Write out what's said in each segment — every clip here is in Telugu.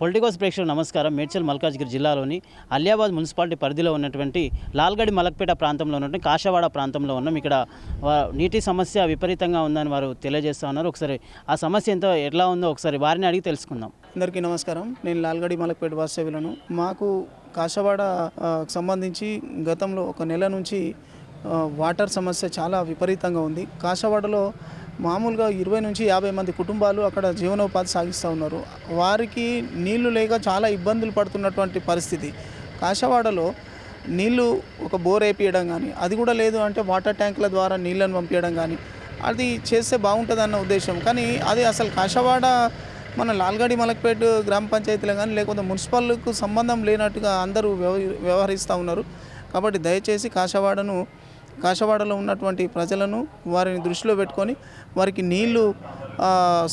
పొలిటికోస్ ప్రేక్షకులు నమస్కారం. మేడ్చల్ మల్కాజ్గిరి జిల్లాలోని అలియాబాద్ మున్సిపాలిటీ పరిధిలో ఉన్నటువంటి లాల్గడి మలక్పేట ప్రాంతంలో ఉన్నటువంటి కాషవాడ ప్రాంతంలో ఉన్నాం. ఇక్కడ నీటి సమస్య విపరీతంగా ఉందని వారు తెలియజేస్తూ ఉన్నారు. ఒకసారి ఆ సమస్య ఎంతో ఎట్లా ఉందో ఒకసారి వారిని అడిగి తెలుసుకుందాం. అందరికీ నమస్కారం. నేను లాల్గడి మలక్పేట వాస్తవ్యులను. మాకు కాశవాడ సంబంధించి గతంలో ఒక నెల నుంచి వాటర్ సమస్య చాలా విపరీతంగా ఉంది. కాషవాడలో మామూలుగా ఇరవై నుంచి యాభై మంది కుటుంబాలు అక్కడ జీవనోపాధి సాగిస్తూ ఉన్నారు. వారికి నీళ్ళు లేక చాలా ఇబ్బందులు పడుతున్నటువంటి పరిస్థితి. కాశవాడలో నీళ్ళు ఒక బోర్ వేపియడం కానీ అది కూడా లేదు అంటే వాటర్ ట్యాంకుల ద్వారా నీళ్ళను పంపించడం కానీ అది చేస్తే బాగుంటుందన్న ఉద్దేశం. కానీ అది అసలు కాశవాడ మన లాల్గడి మలక్పేట గ్రామ పంచాయతీలో కానీ లేకపోతే మున్సిపల్కు సంబంధం లేనట్టుగా అందరూ వ్యవ వ్యవహరిస్తూ ఉన్నారు. కాబట్టి దయచేసి కాశవాడను కాశవాడలో ఉన్నటువంటి ప్రజలను వారిని దృష్టిలో పెట్టుకొని వారికి నీళ్ళు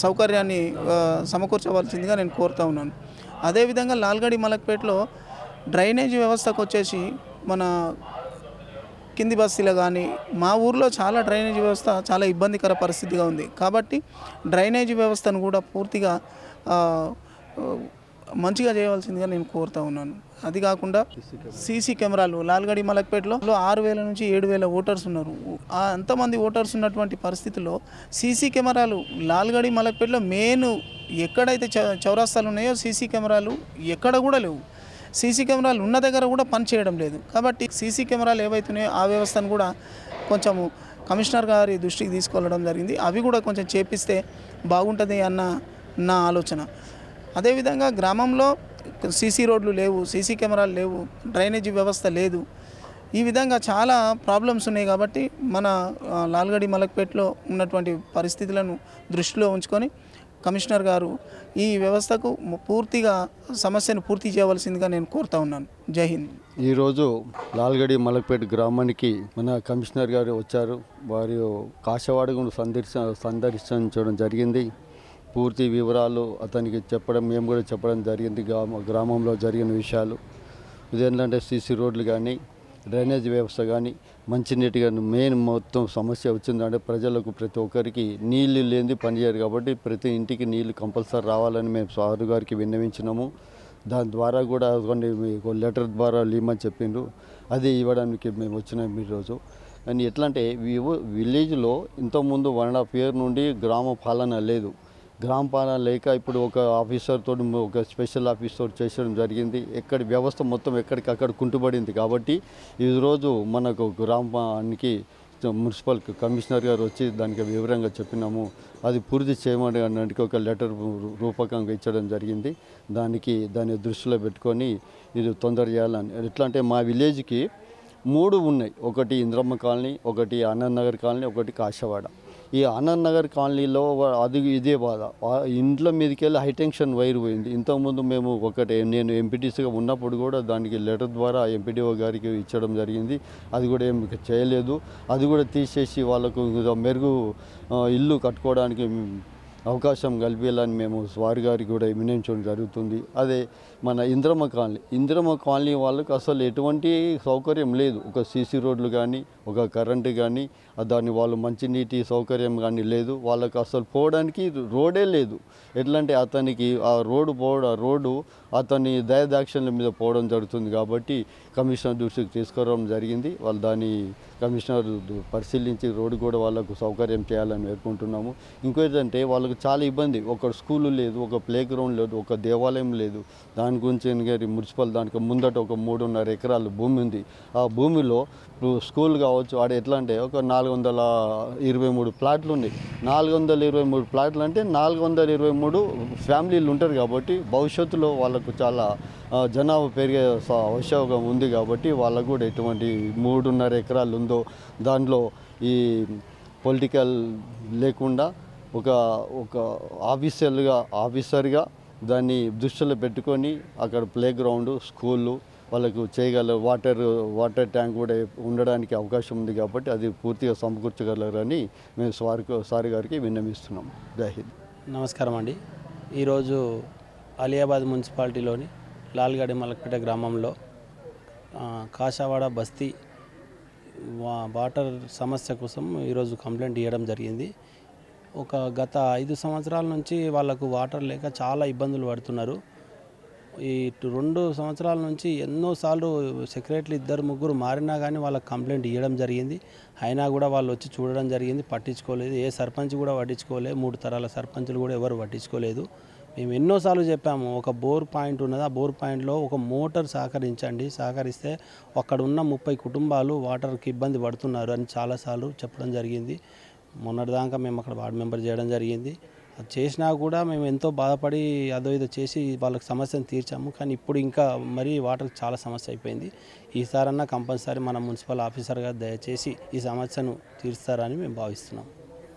సౌకర్యాన్ని సమకూర్చవలసిందిగా నేను కోరుతా ఉన్నాను. అదేవిధంగా లాల్గడి మలక్పేటలో డ్రైనేజ్ వ్యవస్థకు వచ్చేసి మన కింది బస్తీలో కానీ మా ఊర్లో చాలా డ్రైనేజ్ వ్యవస్థ చాలా ఇబ్బందికర పరిస్థితిగా ఉంది. కాబట్టి డ్రైనేజ్ వ్యవస్థను కూడా పూర్తిగా మంచిగా చేయవలసిందిగా నేను కోరుతా ఉన్నాను. అది కాకుండా సీసీ కెమెరాలు లాల్గడి మలక్పేటలో ఆరు వేల నుంచి ఏడు వేల ఓటర్స్ ఉన్నారు. అంతమంది ఓటర్స్ ఉన్నటువంటి పరిస్థితుల్లో సీసీ కెమెరాలు లాల్గడి మలక్పేటలో మెయిన్ ఎక్కడైతే చౌ చౌరాస్తాలు ఉన్నాయో సీసీ కెమెరాలు ఎక్కడ కూడా లేవు. సీసీ కెమెరాలు ఉన్న దగ్గర కూడా పని చేయడం లేదు. కాబట్టి సీసీ కెమెరాలు ఏవైతున్నాయో ఆ వ్యవస్థను కూడా కొంచెము కమిషనర్ గారి దృష్టికి తీసుకెళ్ళడం జరిగింది. అవి కూడా కొంచెం చేపిస్తే బాగుంటుంది అన్న నా ఆలోచన. అదేవిధంగా గ్రామంలో సీసీ రోడ్లు లేవు సీసీ కెమెరాలు లేవు డ్రైనేజీ వ్యవస్థ లేదు. ఈ విధంగా చాలా ప్రాబ్లమ్స్ ఉన్నాయి కాబట్టి మన లాల్గడి మలక్పేటలో ఉన్నటువంటి పరిస్థితులను దృష్టిలో ఉంచుకొని కమిషనర్ గారు ఈ వ్యవస్థకు పూర్తిగా సమస్యను పూర్తి చేయవలసిందిగా నేను కోరుతా ఉన్నాను. జై హింద్. ఈరోజు లాల్గడి మలక్పేట గ్రామానికి మన కమిషనర్ గారు వచ్చారు. వారు కాశవాడను సందర్శ సందర్శించడం జరిగింది. పూర్తి వివరాలు అతనికి చెప్పడం మేము కూడా చెప్పడం జరిగింది. గ్రామ గ్రామంలో జరిగిన విషయాలు. ఇదేంటంటే సీసీ రోడ్లు కానీ డ్రైనేజ్ వ్యవస్థ కానీ మంచినీటి కానీ మెయిన్ మొత్తం సమస్య వచ్చిందంటే ప్రజలకు ప్రతి ఒక్కరికి నీళ్ళు లేనిది పనిచేయరు కాబట్టి ప్రతి ఇంటికి నీళ్ళు కంపల్సరీ రావాలని మేము సారు గారికి విన్నవించినాము. దాని ద్వారా కూడా కొన్ని మీకు లెటర్ ద్వారా లీమని చెప్పిండ్రు. అది ఇవ్వడానికి మేము వచ్చినాం ఈరోజు కానీ ఎట్లా అంటే విలేజ్లో ఇంతకుముందు వన్ అండ్ హాఫ్ ఇయర్ నుండి గ్రామ పాలన లేదు. గ్రామ పాలన లేక ఇప్పుడు ఒక ఆఫీసర్ తోటి ఒక స్పెషల్ ఆఫీసర్తో చేసడం జరిగింది. ఎక్కడి వ్యవస్థ మొత్తం ఎక్కడికక్కడ కుంటుబడింది కాబట్టి ఈరోజు మనకు గ్రామానికి మున్సిపల్ కమిషనర్ గారు వచ్చి దానికి వివరంగా చెప్పినాము. అది పూర్తి చేయమని అన్నట్టుగా ఒక లెటర్ రూపకంగా ఇచ్చడం జరిగింది. దానికి దాన్ని దృష్టిలో పెట్టుకొని ఇది తొందర చేయాలని. ఎట్లా అంటే మా విలేజ్కి మూడు ఉన్నాయి. ఒకటి ఇంద్రమ్మ కాలనీ ఒకటి ఆనంద్ నగర్ కాలనీ ఒకటి కాశవాడ. ఈ ఆనంద్ నగర్ కాలనీలో అది ఇదే బాధ. ఇంట్లో మీదకి వెళ్ళి హైటెన్షన్ వైర్ పోయింది. ఇంతకుముందు మేము ఒకటి నేను ఎంపీటీసీగా ఉన్నప్పుడు కూడా దానికి లెటర్ ద్వారా ఎంపీడీఓ గారికి ఇచ్చడం జరిగింది. అది కూడా ఏం చేయలేదు. అది కూడా తీసేసి వాళ్ళకు మెరుగు ఇల్లు కట్టుకోవడానికి అవకాశం కల్పించాలని మేము స్వారి గారికి కూడా వినియోగించడం జరుగుతుంది. అదే మన ఇంద్రమ్మ కాలనీ. ఇంద్రమ్మ కాలనీ వాళ్ళకి అసలు ఎటువంటి సౌకర్యం లేదు. ఒక సీసీ రోడ్లు కానీ ఒక కరెంటు కానీ దాన్ని వాళ్ళు మంచినీటి సౌకర్యం కానీ లేదు. వాళ్ళకి అసలు పోవడానికి రోడే లేదు. ఎట్లా అంటే అతనికి ఆ రోడ్డు పోవడం రోడ్డు అతని దయదాక్షిణ్యం మీద పోవడం జరుగుతుంది కాబట్టి కమిషనర్ దృష్టికి తీసుకురావడం జరిగింది. వాళ్ళు దాన్ని కమిషనర్ పరిశీలించి రోడ్డు కూడా వాళ్ళకు సౌకర్యం చేయాలని వేడుకుంటున్నాము. ఇంకోటంటే వాళ్ళకు చాలా ఇబ్బంది. ఒక స్కూలు లేదు ఒక ప్లే గ్రౌండ్ లేదు ఒక దేవాలయం లేదు. దాని గురించి గారి మున్సిపల్ దానికి ముందట ఒక మూడున్నర ఎకరాలు భూమి ఉంది. ఆ భూమిలో ఇప్పుడు స్కూల్ కావచ్చు ఆడ ఎట్లా అంటే ఒక నాలుగు వందల ఇరవై మూడు ప్లాట్లు ఉన్నాయి. నాలుగు వందల ఇరవై మూడు ప్లాట్లు అంటే నాలుగు వందల ఇరవై మూడు ఫ్యామిలీలు ఉంటారు కాబట్టి భవిష్యత్తులో వాళ్ళ వాళ్ళకు చాలా జనాభా పెరిగే అవసరం ఉంది కాబట్టి వాళ్ళకు కూడా ఎటువంటి మూడున్నర ఎకరాలు ఉందో దాంట్లో ఈ పొలిటికల్ లేకుండా ఒక ఒక ఆఫీసర్గా ఆఫీసర్గా దాన్ని దృష్టిలో పెట్టుకొని అక్కడ ప్లే గ్రౌండ్ స్కూళ్ళు వాళ్ళకు చేయగల వాటర్ వాటర్ ట్యాంక్ కూడా ఉండడానికి అవకాశం ఉంది కాబట్టి అది పూర్తిగా సమకూర్చగలరని మేము సార్ సార్ గారికి విన్నవిస్తున్నాం. జాహిద్ నమస్కారం అండి. ఈరోజు అలియాబాద్ మున్సిపాలిటీలోని లాల్గడి మలక్పేట గ్రామంలో కాషావాడ బస్తీ వాటర్ సమస్య కోసం ఈరోజు కంప్లైంట్ ఇవ్వడం జరిగింది. ఒక గత ఐదు సంవత్సరాల నుంచి వాళ్ళకు వాటర్ లేక చాలా ఇబ్బందులు పడుతున్నారు. ఈ రెండు సంవత్సరాల నుంచి ఎన్నోసార్లు సెక్రటరీ ఇద్దరు ముగ్గురు మారినా కానీ వాళ్ళకి కంప్లైంట్ ఇవ్వడం జరిగింది. అయినా కూడా వాళ్ళు వచ్చి చూడడం జరిగింది పట్టించుకోలేదు. ఏ సర్పంచ్ కూడా పట్టించుకోలేదు మూడు తరాల సర్పంచులు కూడా ఎవరు పట్టించుకోలేదు. మేము ఎన్నోసార్లు చెప్పాము ఒక బోర్ పాయింట్ ఉన్నది ఆ బోర్ పాయింట్లో ఒక మోటార్ సహకరించండి సహకరిస్తే అక్కడ ఉన్న ముప్పై కుటుంబాలు వాటర్కి ఇబ్బంది పడుతున్నారు అని చాలాసార్లు చెప్పడం జరిగింది. మొన్నటిదాకా మేము అక్కడ వార్డు మెంబర్ చేయడం జరిగింది. అది చేసినా కూడా మేము ఎంతో బాధపడి అదో ఇదో చేసి వాళ్ళకి సమస్యను తీర్చాము. కానీ ఇప్పుడు ఇంకా మరీ వాటర్ చాలా సమస్య అయిపోయింది. ఈసారన్నా కంపల్సరీ మన మున్సిపల్ ఆఫీసర్గా దయచేసి ఈ సమస్యను తీరుస్తారని మేము భావిస్తున్నాం.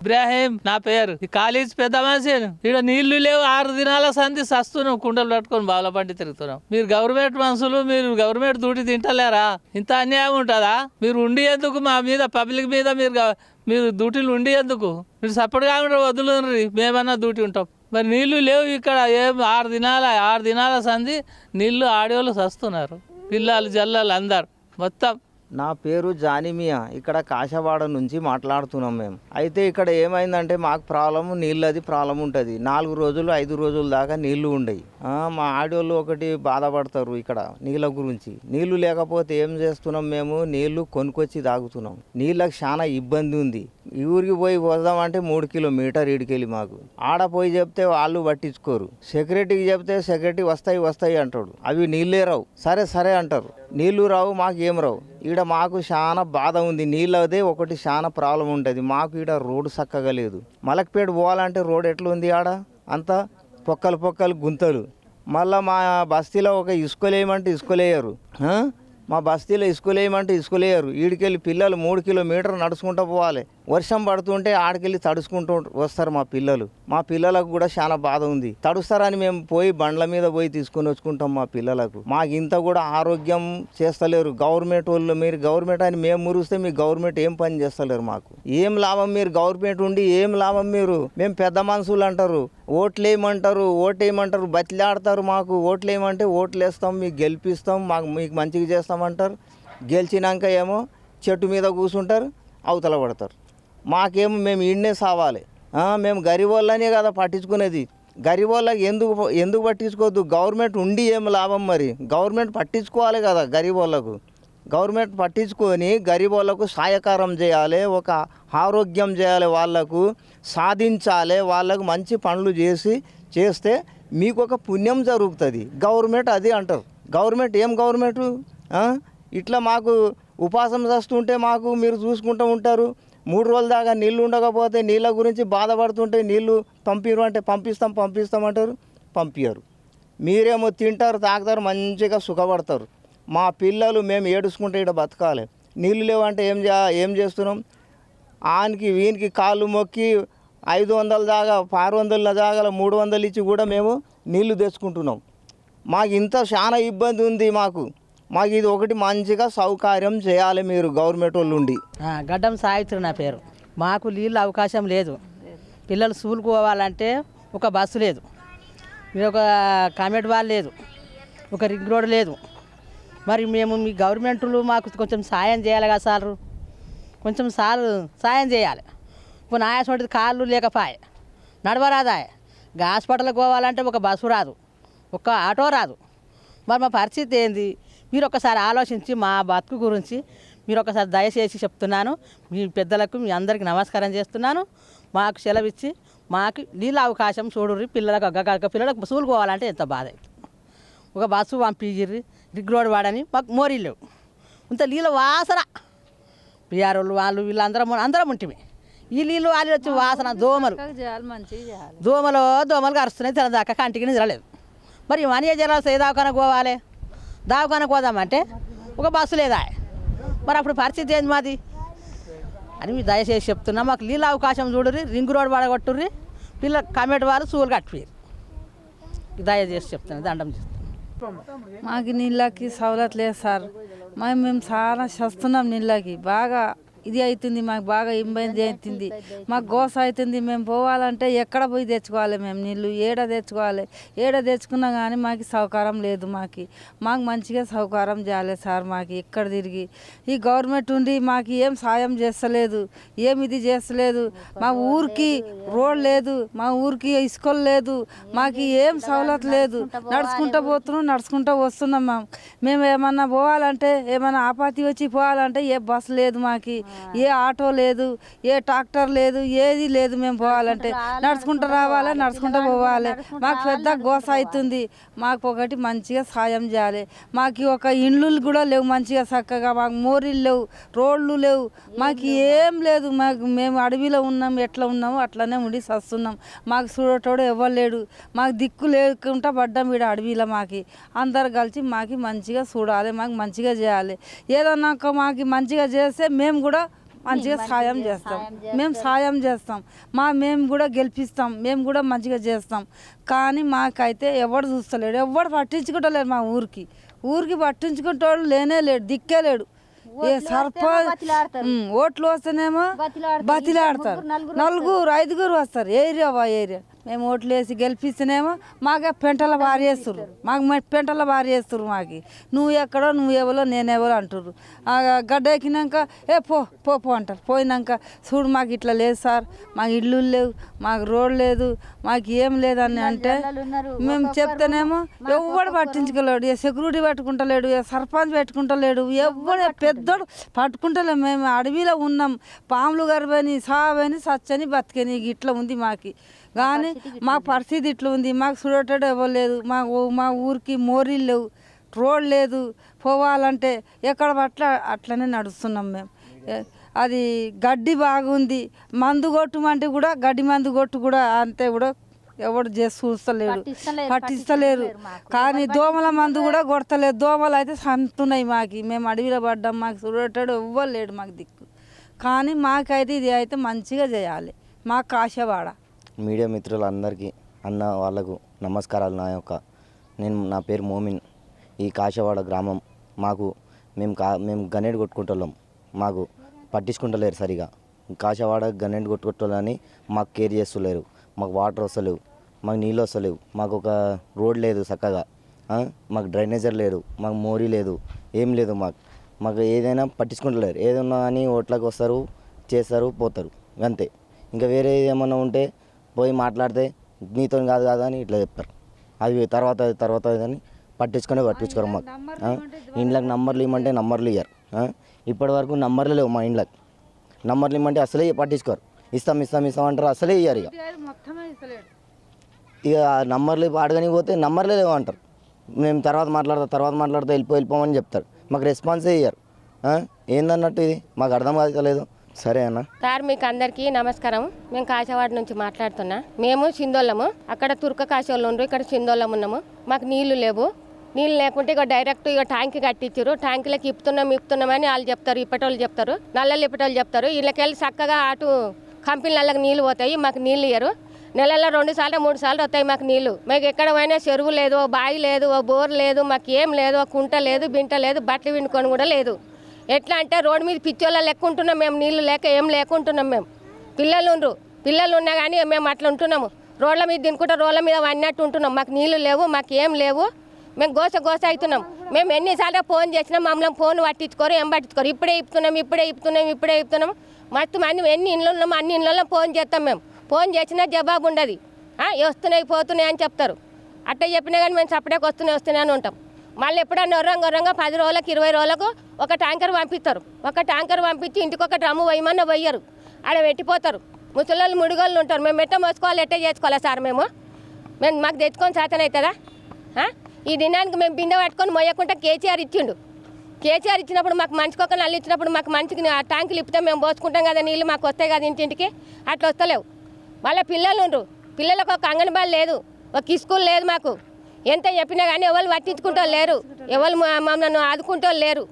ఇబ్రాహిం నా పేరు. ఈ కాలేజ్ పెద్ద మనిషి ఇక్కడ నీళ్ళు లేవు ఆరు దినాల సంధి సస్తున్నాం కుండలు పట్టుకొని బావుల పండి తిరుగుతున్నాం మీరు గవర్నమెంట్ మనుషులు మీరు గవర్నమెంట్ డ్యూటీ తింటలేరా? ఇంత అన్యాయం ఉంటుందా? మీరు ఉండి ఎందుకు మా మీద పబ్లిక్ మీద మీరు మీరు డ్యూటీలు ఉండి ఎందుకు? మీరు సపోర్ట్ కాకుండా వదులుండ్రి మేమన్నా డ్యూటీ ఉంటాం. మరి నీళ్ళు లేవు ఇక్కడ ఏం ఆరు దినాల ఆరు దినాల సంధి నీళ్ళు ఆడేవాళ్ళు సస్తున్నారు. పిల్లలు జల్లలు అందరు. మొత్తం నా పేరు జానిమియా. ఇక్కడ కాశవాడ నుంచి మాట్లాడుతున్నాం మేము. అయితే ఇక్కడ ఏమైందంటే మాకు ప్రాబ్లం నీళ్ళది ప్రాబ్లం ఉంటుంది. నాలుగు రోజులు ఐదు రోజుల దాకా నీళ్ళు ఉండవు మా ఆడోళ్ళు ఒకటి బాధపడతారు ఇక్కడ నీళ్ళ గురించి. నీళ్ళు లేకపోతే ఏం చేస్తున్నాం మేము? నీళ్ళు కొనుక్కొచ్చి తాగుతున్నాం. నీళ్ళకి చాలా ఇబ్బంది ఉంది. ఈ ఊరికి పోయి వద్దామంటే మూడు కిలోమీటర్ ఇడికెళ్ళి మాకు. ఆడ పోయి చెప్తే వాళ్ళు పట్టించుకోరు. సెక్రటరీకి చెప్తే సెక్రటరీ వస్తాయి వస్తాయి అంటాడు. అవి నీళ్ళే రావు. సరే సరే అంటారు. నీళ్ళు రావు మాకు ఏం రావు. ఈడ మాకు చాలా బాధ ఉంది. నీళ్ళదే ఒకటి చాలా ప్రాబ్లం ఉంటుంది. మాకు ఈడ రోడ్డు చక్కగా లేదు. మలక్పేట పోవాలంటే రోడ్ ఎట్లా ఉంది ఆడ? అంతా పొక్కలు పొక్కలు గుంతలు. మళ్ళా మా బస్తీలో ఒక ఇసుకలేయమంటే ఇసుకలేయరు మా బస్తీలో ఇసుకలేయమంటే ఇసుకలేయరు ఈడికెళ్ళి పిల్లలు మూడు కిలోమీటర్ నడుచుకుంటూ పోవాలి. వర్షం పడుతుంటే ఆడికెళ్ళి తడుచుకుంటూ వస్తారు మా పిల్లలు. మా పిల్లలకు కూడా చాలా బాధ ఉంది. తడుస్తారని మేము పోయి బండ్ల మీద పోయి తీసుకొని వచ్చుకుంటాం మా పిల్లలకు. మాకు ఇంత కూడా ఆరోగ్యం చేస్తలేరు. గవర్నమెంట్ వాళ్ళు మీరు గవర్నమెంట్ అని మేము మురిస్తే మీ గవర్నమెంట్ ఏం పని చేస్తలేరు మాకు. ఏం లాభం మీరు గవర్నమెంట్ ఉండి ఏం లాభం మీరు? మేము పెద్ద మనుషులు అంటారు. ఓట్లు వేయమంటారు ఓటు వేయమంటారు బతిలాడతారు మాకు. ఓట్లు వేయమంటే ఓట్లు వేస్తాం మీకు గెలిపిస్తాం మాకు మీకు మంచిగా చేస్తామంటారు. గెలిచినాక ఏమో చెట్టు మీద కూర్చుంటారు అవతల పడతారు. మాకేమో మేము ఈడనే సావాలి. మేము గరిబోళ్ళనే కదా పట్టించుకునేది. గరిబోళ్ళకి ఎందుకు ఎందుకు పట్టించుకోవద్దు? గవర్నమెంట్ ఉండి ఏం లాభం మరి? గవర్నమెంట్ పట్టించుకోవాలి కదా గరిబోళ్ళకు గవర్నమెంట్ పట్టించుకొని గరిబోళ్ళకు సహాయకారం చేయాలి ఒక ఆరోగ్యం చేయాలి వాళ్ళకు సాధించాలి వాళ్ళకు మంచి పనులు చేసి చేస్తే మీకు ఒక పుణ్యం జరుగుతుంది. గవర్నమెంట్ అది అంటారు. గవర్నమెంట్ ఏం గవర్నమెంట్? ఇట్లా మాకు ఉపాసం చేస్తుంటే మాకు మీరు చూసుకుంటూ ఉంటారు. మూడు రోజుల దాకా నీళ్ళు ఉండకపోతే నీళ్ళ గురించి బాధపడుతుంటే నీళ్ళు పంపిరు అంటే పంపిస్తాం పంపిస్తాం అంటారు పంపించరు మీరేమో తింటారు తాగుతారు మంచిగా సుఖపడతారు. మా పిల్లలు మేము ఏడుచుకుంటే ఇక్కడ బతకాలి. నీళ్ళు లేవంటే ఏం చే ఏం చేస్తున్నాం? ఆనికి వీనికి కాళ్ళు మొక్కి ఐదు వందల దాకా ఆరు వందల దాకా మూడు వందలు ఇచ్చి కూడా మేము నీళ్ళు తెచ్చుకుంటున్నాం. మాకు ఇంత చాలా ఇబ్బంది ఉంది మాకు. మాకు ఇది ఒకటి మంచిగా సౌకర్యం చేయాలి మీరు గవర్నమెంట్ వాళ్ళు ఉండి గడ్డం సావిత్రి నా పేరు. మాకు నీళ్ళు అవకాశం లేదు. పిల్లలు స్కూల్కి పోవాలంటే ఒక బస్సు లేదు. మీరు ఒక కామెడ్ వాల్ లేదు. ఒక రింగ్ రోడ్ లేదు. మరి మేము మీ గవర్నమెంట్లు మాకు కొంచెం సాయం చేయాలి కదా సార్. కొంచెం సార్ సాయం చేయాలి. ఇప్పుడు నాయాసోటి కాళ్ళు లేకపాయ. నడవరాదాయ. హాస్పిటల్కి పోవాలంటే ఒక బస్సు రాదు. ఒక ఆటో రాదు. మరి మా పరిస్థితి ఏంది? మీరు ఒకసారి ఆలోచించి మా బతుకు గురించి మీరు ఒకసారి దయచేసి చెప్తున్నాను. మీ పెద్దలకు మీ అందరికీ నమస్కారం చేస్తున్నాను. మాకు సెలవిచ్చి మాకు నీళ్ళ అవకాశం చూడుర్రి పిల్లలకు గగ్గ పిల్లలకు స్కూల్ పోవాలంటే ఎంత బాధ ఒక బస్సు పంపించిర్రి రిగ్ రోడ్ వాడని మాకు మోరీలు లేవు ఇంత నీళ్ళ వాసన. పిఆర్ వాళ్ళు వాళ్ళు వీళ్ళందరం అందరం ఉంటిమి. ఈ నీళ్ళు వాళ్ళు వచ్చి వాసన దోమలు. దోమలు దోమలు కరుస్తున్నాయి తెల్లదాకా కంటికి నిద్రలేదు మరి మనీ జనాలు దవాఖానకు పోవాలి? దావకానికి పోదామంటే ఒక బస్సు లేదా? మరి అప్పుడు పరిస్థితి ఏంది మాది? అని మీరు దయచేసి చెప్తున్నా. మాకు నీళ్ళ అవకాశం చూడుర్రి రింగ్ రోడ్ పడగొట్టుర్రి పిల్ల కమెట్ వారు సూలు కట్టిపోయారు దయచేసి చెప్తున్నా దండం చేస్తాను మాకు నీళ్ళకి సవలత్ లేదు సార్. మేము మేము చాలా చస్తున్నాం నీళ్ళకి. బాగా ఇది అవుతుంది మాకు బాగా ఇబ్బంది అవుతుంది మాకు గోస అవుతుంది మేము పోవాలంటే ఎక్కడ పోయి తెచ్చుకోవాలి మేము నీళ్ళు? ఏడ తెచ్చుకోవాలి? ఏడ తెచ్చుకున్నా కానీ మాకు సౌకర్యం లేదు మాకు. మాకు మంచిగా సౌకర్యం చేయాలి సార్ మాకు ఎక్కడ తిరిగి. ఈ గవర్నమెంట్ ఉండి మాకు ఏం సాయం చేస్తలేదు ఏం ఇది చేస్తలేదు. మా ఊరికి రోడ్ లేదు. మా ఊరికి ఇసుకలు లేదు మాకు ఏం సవలత్ లేదు. నడుచుకుంటూ పోతున్నాం నడుచుకుంటూ వస్తున్నాం మేము. మేము ఏమన్నా పోవాలంటే ఏమన్నా ఆపాతి వచ్చి పోవాలంటే ఏ బస్సు లేదు మాకు. ఏ ఆటో లేదు ఏ ట్రాక్టర్ లేదు ఏది లేదు మేము పోవాలంటే. నడుచుకుంటూ రావాలి నడుచుకుంటూ పోవాలి మాకు పెద్ద గోస అవుతుంది. మాకు ఒకటి మంచిగా సాయం చేయాలి. మాకు ఒక ఇండ్లు కూడా లేవు మంచిగా చక్కగా. మాకు మోరీలు లేవు రోడ్లు లేవు. మాకు ఏం లేదు. మాకు మేము అడవిలో ఉన్నాం ఎట్లా ఉన్నామో అట్లనే ఉండి సస్తున్నాం మాకు చూడటోడు లేడు. మాకు దిక్కు లేకుండా పడ్డాం ఈడ అడవిలో మాకి. అందరు కలిసి మాకు మంచిగా చూడాలి మాకు మంచిగా చేయాలి. ఏదన్నా ఒక మాకు మంచిగా చేస్తే మేము కూడా మంచిగా సాయం చేస్తాం. మేము సాయం చేస్తాం. మా మేము కూడా గెలిపిస్తాం. మేము కూడా మంచిగా చేస్తాం. కానీ మాకైతే ఎవడు చూస్తలేడు. ఎవడు పట్టించుకుంటలేడు మా ఊరికి. ఊరికి పట్టించుకుంటోడు లేనే లేడు దిక్కే లేడు. ఏ సర్పంచ్ ఓట్లు వస్తేనేమో బతిలాడతారు. నలుగురు ఐదుగురు వస్తారు. ఏరియా వా ఏరియా. మేము ఓట్లు వేసి గెలిపిస్తేనేమో మాకే పెంటల భారీ వేస్తారు మాకు పెంటల భారీ వేస్తారు మాకు. నువ్వు ఎక్కడో నువ్వు ఎవరో నేనెవరో అంటారు ఆ గడ్డ ఎక్కినాక ఏ పో పో పో అంటారు. పోయినాక చూడు మాకు ఇట్లా లేదు సార్. మాకు ఇల్లు లేవు. మాకు రోడ్ లేదు. మాకు ఏం లేదని అంటే మేము చెప్తేనేమో ఎవడు పట్టించుకోలేడు. ఏ సెక్యూరిటీ పెట్టుకుంటలేడు. ఏ సర్పంచ్ పెట్టుకుంటలేడు. ఎవడు పెద్దోడు పట్టుకుంటలే. మేము అడవిలో ఉన్నాం. పాములు గర్భని సావని సచ్చని బతికని ఇట్లా ఉంది మాకి. కానీ మా పరిస్థితి ఇట్లా ఉంది మాకు చూడటం ఇవ్వలేదు మా మా ఊరికి మోరీలు లేవు. రోడ్ లేదు. పోవాలంటే ఎక్కడ పట్ల అట్లనే నడుస్తున్నాం మేము. అది గడ్డి బాగుంది. మందు కొట్టమంటే కూడా గడ్డి మందు కొట్టు కూడా అంతే కూడా ఎవడు చేసి చూస్తలేడు. పట్టిస్తలేరు కానీ దోమల మందు కూడా కొడతలేదు దోమలు అయితే సంతున్నాయి మాకి. మేము అడవిలో పడ్డాం. మాకు చూడటాడు ఎవ్వరు లేడు మాకు దిక్కు. కానీ మాకైతే ఇది అయితే మంచిగా చేయాలి. మాకు కాశవాడ. మీడియా మిత్రులందరికీ అన్న వాళ్ళకు నమస్కారాలు నా యొక్క. నేను నా పేరు మోమిన్. ఈ కాశవాడ గ్రామం మాకు మేము కా మేము గనేడు కొట్టుకుంటున్నాం మాకు పట్టించుకుంటలేరు సరిగా. కాశవాడ గనేడు కొట్టుకుంటాలని మాకు కేర్ చేస్తలేరు. మాకు వాటర్ వస్తలేవు. మాకు నీళ్ళు వస్తలేవు. మాకు ఒక రోడ్ లేదు చక్కగా. మాకు డ్రైనేజర్ లేదు. మాకు మోరీ లేదు. ఏం లేదు మాకు. మాకు ఏదైనా పట్టించుకుంటలేరు. ఏదన్నా కానీ ఓట్లకు వస్తారు చేస్తారు పోతారు. అంతే. ఇంకా వేరే ఏమన్నా ఉంటే పోయి మాట్లాడితే నీతో కాదు కాదు అని ఇట్లా చెప్తారు అది తర్వాత అది తర్వాత అని పట్టించుకొని పట్టించుకోరు మాకు? ఇండ్లకు నంబర్లు ఇవ్వమంటే నంబర్లు ఇయ్యరు. ఆ? ఇప్పటి వరకు నంబర్లు లేవు మా ఇండ్లకు. నంబర్లు ఇవ్వమంటే అసలే పట్టించుకోరు. ఇస్తాం ఇస్తాం ఇస్తాం అంటారు అసలే ఇయ్యరు ఇక. ఇక ఆ నంబర్లు అడగని పోతే నంబర్లే లేవు అంటారు. మేము తర్వాత మాట్లాడతా తర్వాత మాట్లాడతా వెళ్ళిపో వెళ్ళిపోమని చెప్తారు. మాకు రెస్పాన్సే ఇయ్యరు? ఏందన్నట్టు ఇది? మాకు అర్థం కాలేదు సరే అన్న. సార్ మీకు అందరికీ నమస్కారం. మేము కాశవాడ నుంచి మాట్లాడుతున్నా. మేము చిందోళ్ళము. అక్కడ తుర్క కాశోళ్ళు ఉండ్రు ఇక్కడ చిందోళ్ళం ఉన్నాము. మాకు నీళ్ళు లేవు. నీళ్ళు లేకుంటే ఇక డైరెక్ట్ ఇక ట్యాంక్ కట్టించారు ట్యాంకులకి ఇప్పుతున్నాం ఇప్పుతున్నామని వాళ్ళు చెప్తారు ఇప్పటోళ్ళు చెప్తారు. నల్లలు ఇప్పటోళ్ళు చెప్తారు. వీళ్ళకెళ్ళి చక్కగా అటు కంపెనీలకు నీళ్ళు పోతాయి మాకు నీళ్ళు ఇయ్యరు. నెలలో రెండు సార్లు మూడు సార్లు వస్తాయి మాకు నీళ్ళు. మాకు ఎక్కడ పోయినా చెరువు లేదు ఓ బావి లేదు ఓ బోర్ లేదు మాకు ఏం లేదు ఓ కుంట లేదు బింట లేదు బట్టలు విండుకొని కూడా లేదు. ఎట్లా అంటే రోడ్డు మీద పిచ్చోళ్ళ లెక్క ఉంటున్నాం మేము నీళ్ళు లేక ఏం లేకుంటున్నాం మేము. పిల్లలుండ్రు పిల్లలు ఉన్నా కానీ మేము అట్లా ఉంటున్నాము. రోడ్ల మీద తినుకుంటే రోడ్ల మీద అన్నట్టు ఉంటున్నాం. మాకు నీళ్ళు లేవు మాకు ఏం లేవు. మేము గోస గోస అవుతున్నాం. మేము ఎన్నిసార్లు ఫోన్ చేసినా మమ్మల్ని ఫోన్ పట్టించుకోరు ఏం పట్టించుకోరు. ఇప్పుడే ఇప్పుతున్నాం ఇప్పుడే ఇప్పుతున్నాం ఇప్పుడే ఇప్పుతున్నాం మస్తు మంది ఎన్ని ఇండ్లు ఉన్నాము అన్ని ఇళ్ళలో ఫోన్ చేస్తాం మేము. ఫోన్ చేసినా జవాబు ఉండదు. వస్తున్నాయి పోతున్నాయి అని చెప్తారు. అట్లా చెప్పినా కానీ మేము సపరేట్గా వస్తున్నాయి వస్తున్నాయి అని ఉంటాం. మళ్ళీ ఎప్పుడన్నా ఒర్రంగా ఒర్రంగా పది రోజులకు ఇరవై రోజులకు ఒక ట్యాంకర్ పంపిస్తారు. ఒక ట్యాంకర్ పంపించి ఇంటికి ఒక డ్రమ్ము వేయమన్నా పోయ్యరు ఆడ పెట్టిపోతారు. ముసలోళ్ళు ముడిగోళ్ళు ఉంటారు. మేము ఎట్ట మోసుకోవాలి ఎట్ట చేసుకోవాలా సార్ మేము? మేము మాకు తెచ్చుకొని శాతం అవుతుందా? ఈ దినానికి మేము బిందె పట్టుకొని మొయ్యకుండా కేసీఆర్ ఇచ్చిండు. కేసీఆర్ ఇచ్చినప్పుడు మాకు మంచికి ఒక నల్లు ఇచ్చినప్పుడు మాకు మంచికి ఆ ట్యాంకులు ఇప్పితే మేము పోసుకుంటాం కదా నీళ్ళు మాకు వస్తాయి కదా ఇంటింటికి? అట్లా వస్తలేవు. వాళ్ళ పిల్లలు ఉండరు. పిల్లలకు ఒక అంగన్వాడీ లేదు. ఒక స్కూల్ లేదు మాకు. ఎంత చెప్పినా కానీ ఎవరు పట్టించుకుంటూ లేరు. ఎవరు మమ్మల్ని ఆదుకుంటూ లేరు.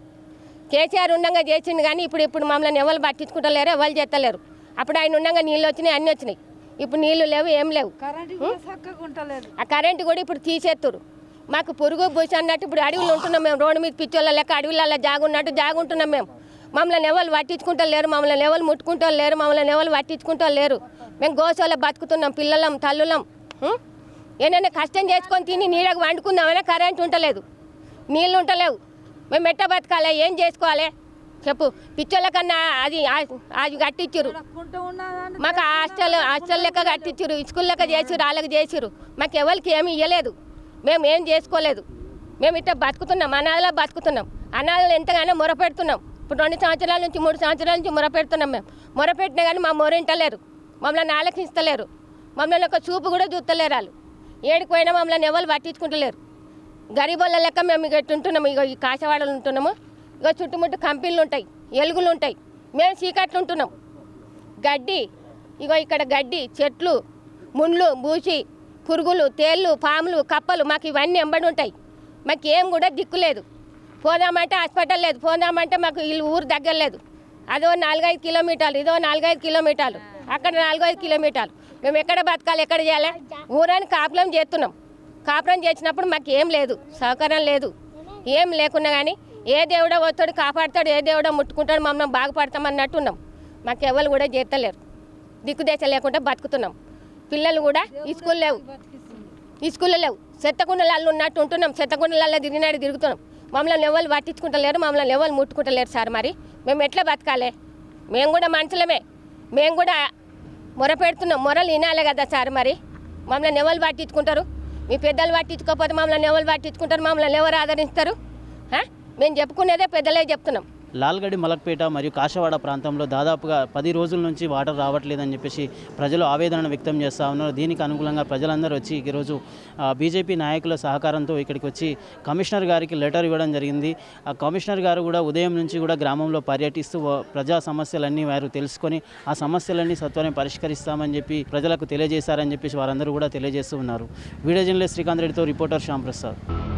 కేసీఆర్ ఉండగా చేసిండు కానీ ఇప్పుడు ఇప్పుడు మమ్మల్ని ఎవరు పట్టించుకుంటూ లేరు ఎవరు చేస్తలేరు. అప్పుడు ఆయన ఉండగా నీళ్ళు వచ్చినాయి అన్నీ వచ్చినాయి. ఇప్పుడు నీళ్ళు లేవు ఏం లేవు. ఆ కరెంటు కూడా ఇప్పుడు తీసేస్తారు మాకు పురుగు పూసి అన్నట్టు ఇప్పుడు అడవులు ఉంటున్నాం మేము రోడ్డు మీద పిచ్చోళ్ళ లెక్క అడవులలో జాగున్నట్టు జాగుంటున్నాం మేము. మమ్మల్ని ఎవరు పట్టించుకుంటూ లేరు మమ్మల్ని ఎవరు ముట్టుకుంటూ లేరు మమ్మల్ని ఎవరు పట్టించుకుంటూ లేరు. మేము గోసోలో బతుకుతున్నాం పిల్లలం తల్లులం. ఏమైనా కష్టం చేసుకొని తిని నీళ్ళకి వండుకుందామని కరెంట్ ఉండలేదు. నీళ్ళు ఉండలేవు. మేము ఎట్ట బతకాలి? ఏం చేసుకోవాలి? చెప్పు. పిచ్చోళ్ళ కన్నా అది అది కట్టించారు మాకు హాస్టల్ హాస్టల్ లెక్క కట్టించారు స్కూల్ లెక్క చేసిరు వాళ్ళకి చేసిరు మాకు ఎవరికి ఏమి ఇవ్వలేదు మేము ఏం చేసుకోలేదు. మేము ఇట్లా బతుకుతున్నాం. అనాథలా బతుకుతున్నాం. అనాథలు ఎంతగానో మొరపెడుతున్నాం. ఇప్పుడు రెండు సంవత్సరాల నుంచి మూడు సంవత్సరాల నుంచి మొరపెడుతున్నాం మేము. మొరపెట్టినా కానీ మా మొరింటలేరు మమ్మల్ని ఆలోచించలేరు మమ్మల్ని ఒక చూపు కూడా చూస్తలేరు వాళ్ళు. ఏడికి పోయినా మమ్మల్ని ఎవరు పట్టించుకుంటలేరు. గరీబుల లెక్క మేము ఇక ఉంటున్నాము ఇక ఈ కాశవాడలు ఉంటున్నాము. ఇక చుట్టుముట్టు కంపెనీలు ఉంటాయి ఎలుగులు ఉంటాయి. మేము చీకట్లు ఉంటున్నాం. గడ్డి ఇగో ఇక్కడ గడ్డి చెట్లు ముళ్ళు బూసి పురుగులు తేళ్ళు పాములు కప్పలు మాకు ఇవన్నీ ఎంబడి ఉంటాయి. మాకు ఏం కూడా దిక్కు లేదు. పోదామంటే హాస్పిటల్ లేదు పోదామంటే మాకు ఇల్లు ఊరు దగ్గర లేదు. అదో నాలుగైదు కిలోమీటర్లు ఇదో నాలుగైదు కిలోమీటర్లు అక్కడ నాలుగైదు కిలోమీటర్లు. మేము ఎక్కడ బతకాలి ఎక్కడ చేయాలి? ఊరాన్ని కాపులం చేస్తున్నాం. కాపురం చేసినప్పుడు మాకు ఏం లేదు సహకారం లేదు ఏం లేకున్నా కానీ ఏ దేవుడో వస్తాడు కాపాడుతాడు ఏ దేవుడో ముట్టుకుంటాడు మమ్మల్ని బాగుపడతామన్నట్టు ఉన్నాం మాకు ఎవరు కూడా చేస్తలేరు. దిక్కుదేశ లేకుండా బతుకుతున్నాం. పిల్లలు కూడా ఈ స్కూల్ లేవు. ఈ స్కూల్లో లేవు. చెత్తకుండలలో ఉన్నట్టు ఉంటున్నాం. చెత్తకుండలలో తిరిగినాడు తిరుగుతున్నాం. మమ్మల్ని ఎవరు పట్టించుకుంటలేరు మమ్మల్ని ఎవరు ముట్టుకుంటలేరు సార్ మరి. మేము ఎట్లా బతకాలి? మేము కూడా మనుషులమే. మేము కూడా మొర పెడుతున్నాం మొరలు వినాలి కదా సార్ మరి. మమ్మల్ని ఎవరు పట్టించుకుంటారు. మీ పెద్దలు పట్టించుకోకపోతే మమ్మల్ని ఎవరు పట్టించుకుంటారు మమ్మల్ని ఎవరు ఆదరిస్తారు? మేము చెప్పుకునేదే పెద్దలే చెప్తున్నాం. లాల్గడి మలక్పేట మరియు కాశవాడ ప్రాంతంలో దాదాపుగా పది రోజుల నుంచి వాటర్ రావట్లేదని చెప్పేసి ప్రజలు ఆవేదన వ్యక్తం చేస్తూ ఉన్నారు. దీనికి అనుకూలంగా ప్రజలందరూ వచ్చి ఈరోజు బీజేపీ నాయకుల సహకారంతో ఇక్కడికి వచ్చి కమిషనర్ గారికి లెటర్ ఇవ్వడం జరిగింది. ఆ కమిషనర్ గారు కూడా ఉదయం నుంచి కూడా గ్రామంలో పర్యటిస్తూ ప్రజా సమస్యలన్నీ వారు తెలుసుకొని ఆ సమస్యలన్నీ సత్వరం పరిష్కరిస్తామని చెప్పి ప్రజలకు తెలియజేశారని చెప్పేసి వారందరూ కూడా తెలియజేస్తూ ఉన్నారు. వీడియో జర్నలిస్ట్ శ్రీకాంత్ రెడ్డితో reporter Shyamprasad